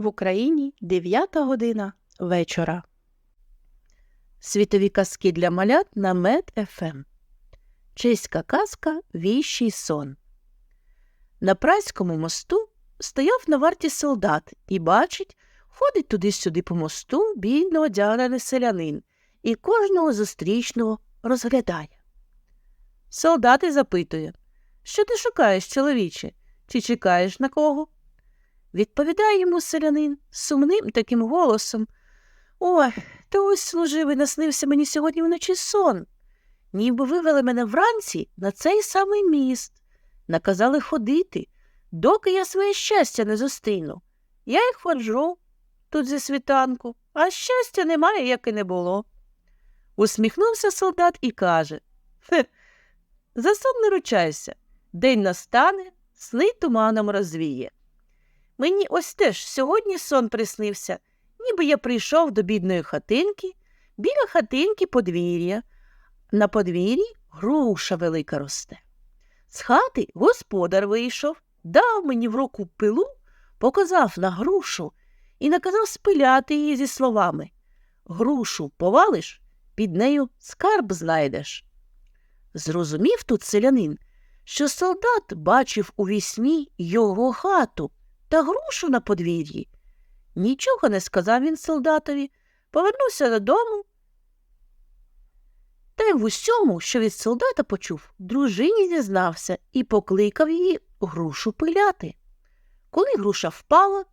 В Україні 9 година вечора. Світові казки для малят на Мед ФМ. Чеська казка Віщий сон. На Празькому мосту стояв на варті солдат і бачить, ходить туди-сюди по мосту бідно одягнений селянин і кожного зустрічного розглядає. Солдат і запитує, що ти шукаєш, чоловіче, чи чекаєш на кого? Відповідає йому селянин сумним таким голосом. Ой, та ось служив і наснився мені сьогодні вночі сон. Ніби вивели мене вранці на цей самий міст. Наказали ходити, доки я своє щастя не зустріну. Я й ходжу тут зі світанку, а щастя немає, як і не було. Усміхнувся солдат і каже Хе, за сон не ручайся. День настане, сни туманом розвіє. Мені ось теж сьогодні сон приснився, ніби я прийшов до бідної хатинки, біля хатинки подвір'я. На подвір'ї груша велика росте. З хати господар вийшов, дав мені в руку пилу, показав на грушу і наказав спиляти її зі словами Грушу повалиш, під нею скарб знайдеш. Зрозумів тут селянин, що солдат бачив у вісні його хату та грушу на подвір'ї. Нічого не сказав він солдатові, повернувся додому. Та й в усьому, що від солдата почув, дружині зізнався і покликав її грушу пиляти. Коли груша впала,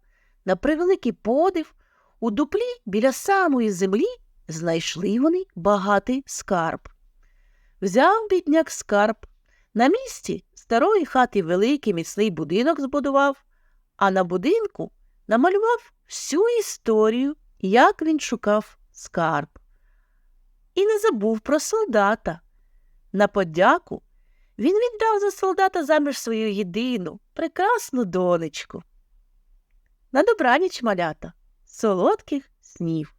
на превеликий подив, у дуплі біля самої землі знайшли вони багатий скарб. Взяв бідняк скарб. На місці старої хати великий міцний будинок збудував, а на будинку намалював всю історію, як він шукав скарб. І не забув про солдата. На подяку він віддав за солдата заміж свою єдину, прекрасну донечку. На добраніч, малята, солодких снів.